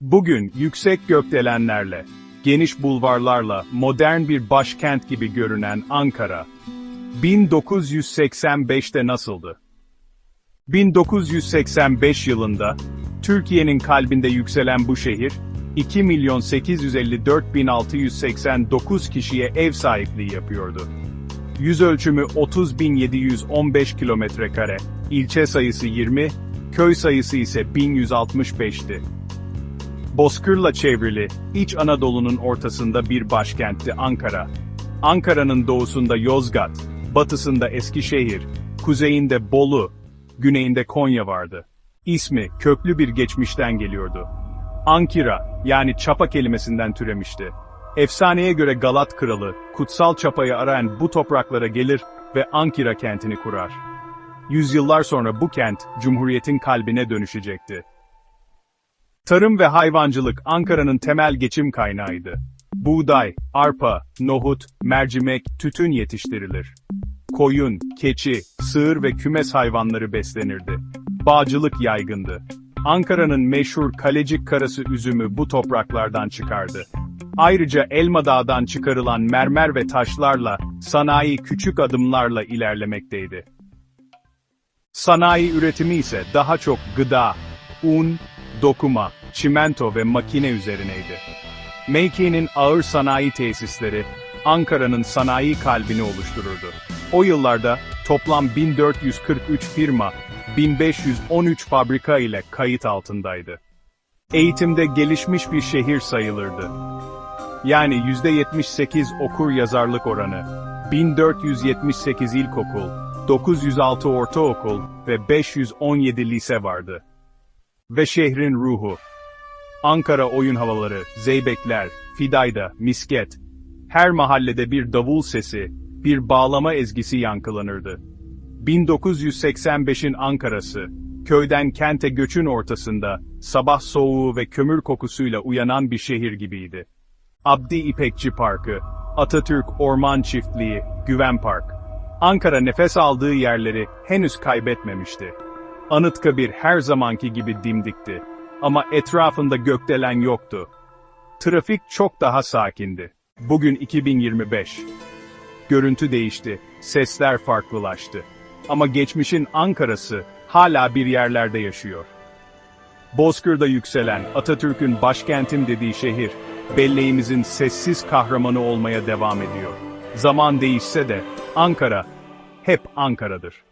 Bugün yüksek gökdelenlerle, geniş bulvarlarla modern bir başkent gibi görünen Ankara, 1985'te nasıldı? 1985 yılında, Türkiye'nin kalbinde yükselen bu şehir, 2 milyon 854 bin 689 kişiye ev sahipliği yapıyordu. Yüz ölçümü 30.715 kilometre kare, ilçe sayısı 20, köy sayısı ise 1165'ti. Bozkırla çevrili, İç Anadolu'nun ortasında bir başkentti Ankara. Ankara'nın doğusunda Yozgat, batısında Eskişehir, kuzeyinde Bolu, güneyinde Konya vardı. İsmi köklü bir geçmişten geliyordu. Ankira, yani çapa kelimesinden türemişti. Efsaneye göre Galat kralı, kutsal çapayı arayan bu topraklara gelir ve Ankira kentini kurar. Yüzyıllar sonra bu kent, Cumhuriyet'in kalbine dönüşecekti. Tarım ve hayvancılık Ankara'nın temel geçim kaynağıydı. Buğday, arpa, nohut, mercimek, tütün yetiştirilir. Koyun, keçi, sığır ve kümes hayvanları beslenirdi. Bağcılık yaygındı. Ankara'nın meşhur Kalecik karası üzümü bu topraklardan çıkardı. Ayrıca Elma Dağı'dan çıkarılan mermer ve taşlarla sanayi küçük adımlarla ilerlemekteydi. Sanayi üretimi ise daha çok gıda, un, dokuma, çimento ve makine üzerineydi. Meyke'nin ağır sanayi tesisleri, Ankara'nın sanayi kalbini oluştururdu. O yıllarda toplam 1443 firma, 1513 fabrika ile kayıt altındaydı. Eğitimde gelişmiş bir şehir sayılırdı. Yani %78 okur yazarlık oranı, 1478 ilkokul, 906 ortaokul ve 517 lise vardı. Ve şehrin ruhu. Ankara oyun havaları, zeybekler, fidayda, misket. Her mahallede bir davul sesi, bir bağlama ezgisi yankılanırdı. 1985'in Ankara'sı, köyden kente göçün ortasında, sabah soğuğu ve kömür kokusuyla uyanan bir şehir gibiydi. Abdi İpekçi Parkı, Atatürk Orman Çiftliği, Güven Park. Ankara nefes aldığı yerleri henüz kaybetmemişti. Anıtkabir her zamanki gibi dimdikti. Ama etrafında gökdelen yoktu. Trafik çok daha sakindi. Bugün 2025. Görüntü değişti, sesler farklılaştı. Ama geçmişin Ankara'sı hala bir yerlerde yaşıyor. Bozkır'da yükselen Atatürk'ün başkentim dediği şehir, belleğimizin sessiz kahramanı olmaya devam ediyor. Zaman değişse de Ankara hep Ankara'dır.